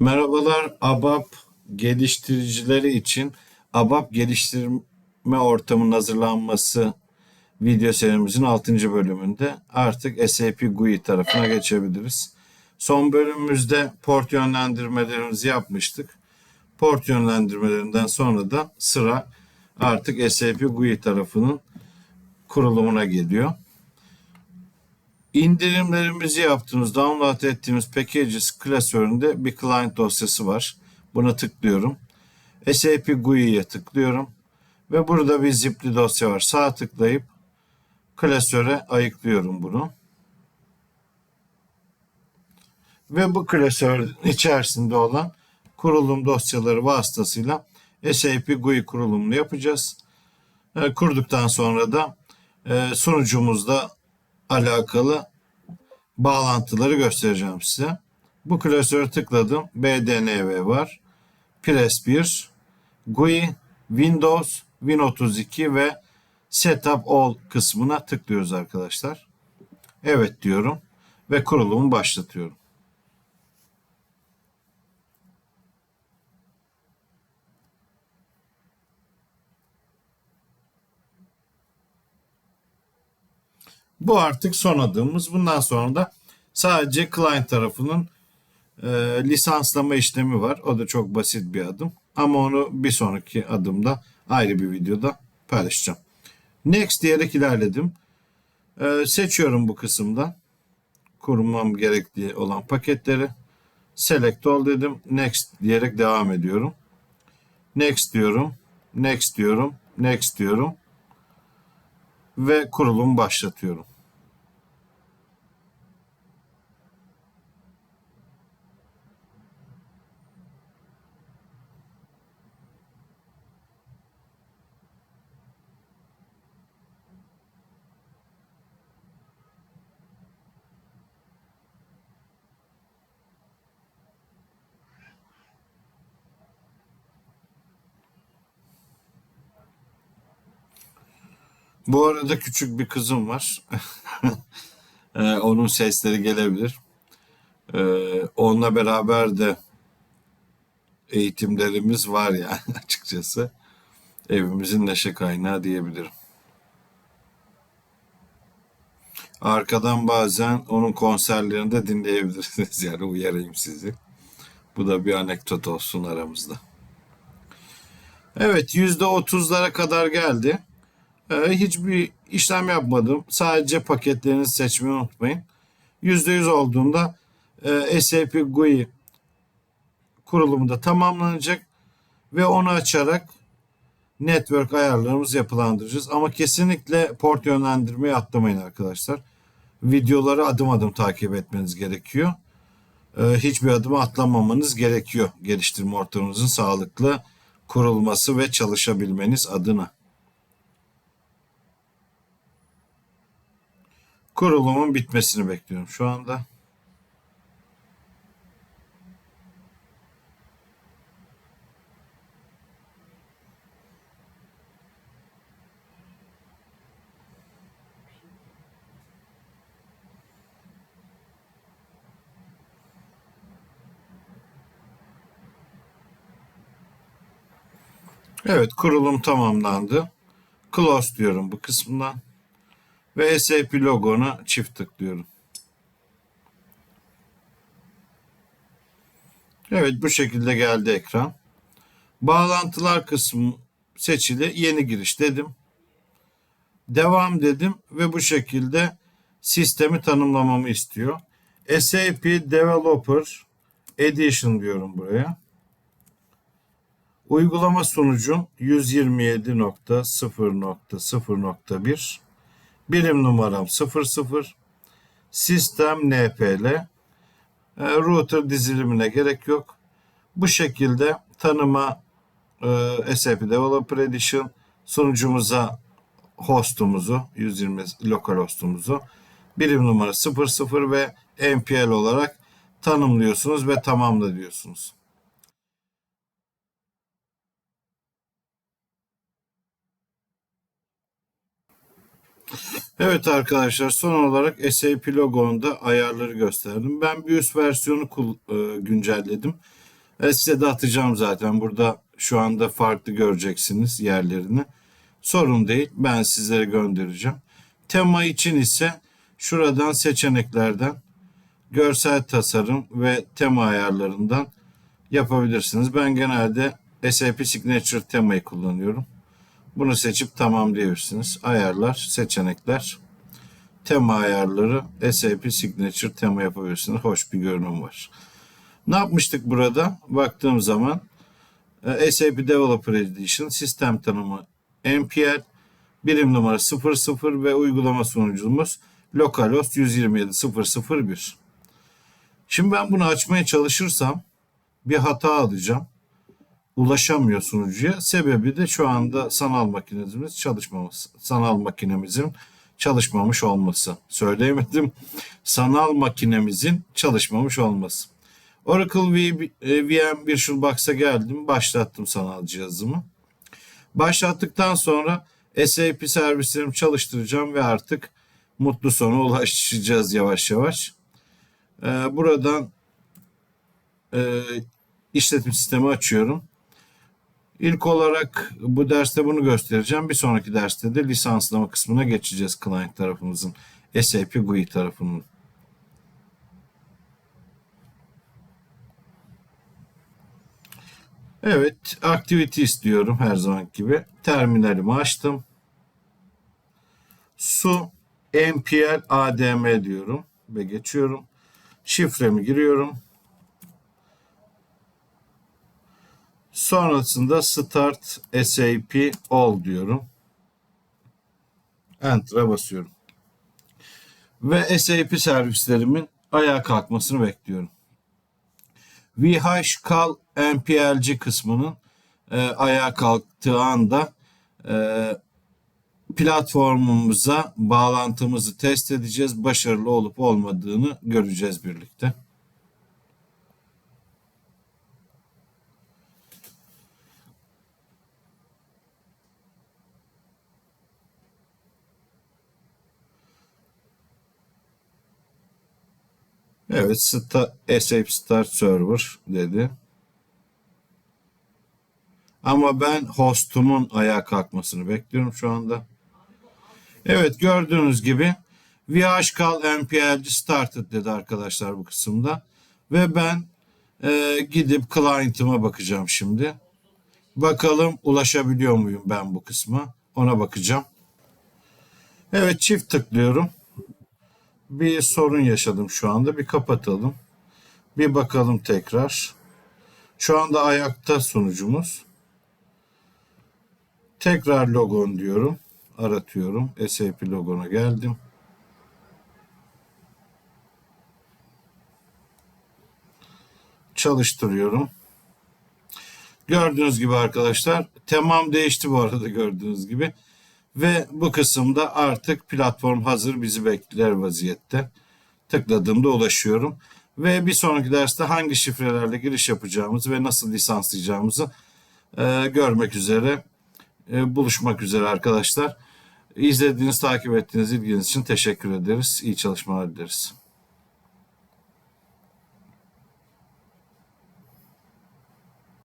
Merhabalar ABAP geliştiricileri için ABAP geliştirme ortamının hazırlanması video serimizin 6. bölümünde artık SAP GUI tarafına geçebiliriz. Son bölümümüzde port yönlendirmelerimizi yapmıştık. Port yönlendirmelerinden sonra da sıra artık SAP GUI tarafının kurulumuna geliyor. İndirimlerimizi yaptığımız, download ettiğimiz packages klasöründe bir client dosyası var. Buna tıklıyorum. SAP GUI'ye tıklıyorum. Ve burada bir zipli dosya var. Sağ tıklayıp klasöre ayıklıyorum bunu. Ve bu klasörün içerisinde olan kurulum dosyaları vasıtasıyla SAP GUI kurulumunu yapacağız. E, Kurduktan sonra da e, sunucumuzda alakalı bağlantıları göstereceğim size. Bu klasöre tıkladım. BDNV var. Pres 1, GUI, Windows, Win32 ve Setup All kısmına tıklıyoruz arkadaşlar. Evet diyorum ve kurulumu başlatıyorum. Bu artık son adımımız. Bundan sonra da sadece client tarafının e, lisanslama işlemi var. O da çok basit bir adım. Ama onu bir sonraki adımda ayrı bir videoda paylaşacağım. Next diyerek ilerledim. E, seçiyorum bu kısımdan. Kurmam gerektiği olan paketleri. Select all dedim. Next diyerek devam ediyorum. Next diyorum. Next diyorum. Next diyorum. Ve kurulumu başlatıyorum. Bu arada küçük bir kızım var. Ee, onun sesleri gelebilir. Ee, onunla beraber de eğitimlerimiz var yani açıkçası. Evimizin neşe kaynağı diyebilirim. Arkadan bazen onun konserlerini de dinleyebilirsiniz yani uyarayım sizi. Bu da bir anekdot olsun aramızda. Evet %30'lara kadar geldi. Ee, hiçbir işlem yapmadım. Sadece paketlerinizi seçmeyi unutmayın. %100 olduğunda e, SAP GUI kurulumu da tamamlanacak ve onu açarak network ayarlarımızı yapılandıracağız. Ama kesinlikle port yönlendirmeyi atlamayın arkadaşlar. Videoları adım adım takip etmeniz gerekiyor. Ee, hiçbir adımı atlamamanız gerekiyor geliştirme ortamınızın sağlıklı kurulması ve çalışabilmeniz adına. Kurulumun bitmesini bekliyorum şu anda. Evet kurulum tamamlandı. Close diyorum bu kısmından. Ve SAP logona çift tıklıyorum. Evet bu şekilde geldi ekran. Bağlantılar kısmı seçili. Yeni giriş dedim. Devam dedim ve bu şekilde sistemi tanımlamamı istiyor. SAP Developer Edition diyorum buraya. Uygulama sunucum 127.0.0.1 Birim numaram 00. Sistem NPL. E, router dizilimine gerek yok. Bu şekilde tanıma e, SAP Developer Edition sunucumuza hostumuzu 120 lokal hostumuzu birim numara 00 ve NPL olarak tanımlıyorsunuz ve tamamla diyorsunuz. Evet arkadaşlar son olarak SAP logonda ayarları gösterdim. Ben bir versiyonu e, güncelledim. E, size de atacağım zaten. Burada şu anda farklı göreceksiniz yerlerini. Sorun değil. Ben sizlere göndereceğim. Tema için ise şuradan seçeneklerden görsel tasarım ve tema ayarlarından yapabilirsiniz. Ben genelde SAP Signature temayı kullanıyorum. Bunu seçip tamamlayabilirsiniz. Ayarlar, seçenekler, tema ayarları, SAP Signature tema yapabilirsiniz. Hoş bir görünüm var. Ne yapmıştık burada? Baktığım zaman e, SAP Developer Edition sistem tanımı NPL birim numara 00 ve uygulama sunucumuz localhost 127.001. Şimdi ben bunu açmaya çalışırsam bir hata alacağım. Ulaşamıyor sunucuya. Sebebi de şu anda sanal makinemiz çalışmaması. Sanal makinemizin çalışmamış olması. Söyleyemedim. Sanal makinemizin çalışmamış olması. Oracle V- e, VM VirtualBox'a geldim. Başlattım sanal cihazımı. Başlattıktan sonra SAP servislerimi çalıştıracağım ve artık mutlu sona ulaşacağız yavaş yavaş. Ee, buradan e, işletim sistemi açıyorum. İlk olarak bu derste bunu göstereceğim. Bir sonraki derste de lisanslama kısmına geçeceğiz client tarafımızın. SAP GUI tarafının. Evet, activity istiyorum her zaman gibi. Terminalimi açtım. Su npl adm diyorum ve geçiyorum. Şifremi giriyorum. Sonrasında start sap all diyorum. Enter'a basıyorum. Ve SAP servislerimin ayağa kalkmasını bekliyorum. VHCal NPLC kısmının e, ayağa kalktığı anda e, platformumuza bağlantımızı test edeceğiz. Başarılı olup olmadığını göreceğiz birlikte. Evet, sta SAP Start Server dedi. Ama ben hostumun ayağa kalkmasını bekliyorum şu anda. Evet gördüğünüz gibi VHCal NPLC started dedi arkadaşlar bu kısımda. Ve ben e, gidip client'ıma bakacağım şimdi. Bakalım ulaşabiliyor muyum ben bu kısma. Ona bakacağım. Evet çift tıklıyorum. Bir sorun yaşadım şu anda. Bir kapatalım. Bir bakalım tekrar. Şu anda ayakta sunucumuz. Tekrar logon diyorum. Aratıyorum. SAP logona geldim. Çalıştırıyorum. Gördüğünüz gibi arkadaşlar temam değişti bu arada gördüğünüz gibi. Ve bu kısımda artık platform hazır bizi bekler vaziyette. Tıkladığımda ulaşıyorum. Ve bir sonraki derste hangi şifrelerle giriş yapacağımızı ve nasıl lisanslayacağımızı e, görmek üzere e, buluşmak üzere arkadaşlar. İzlediğiniz, takip ettiğiniz ilginiz için teşekkür ederiz. İyi çalışmalar dileriz.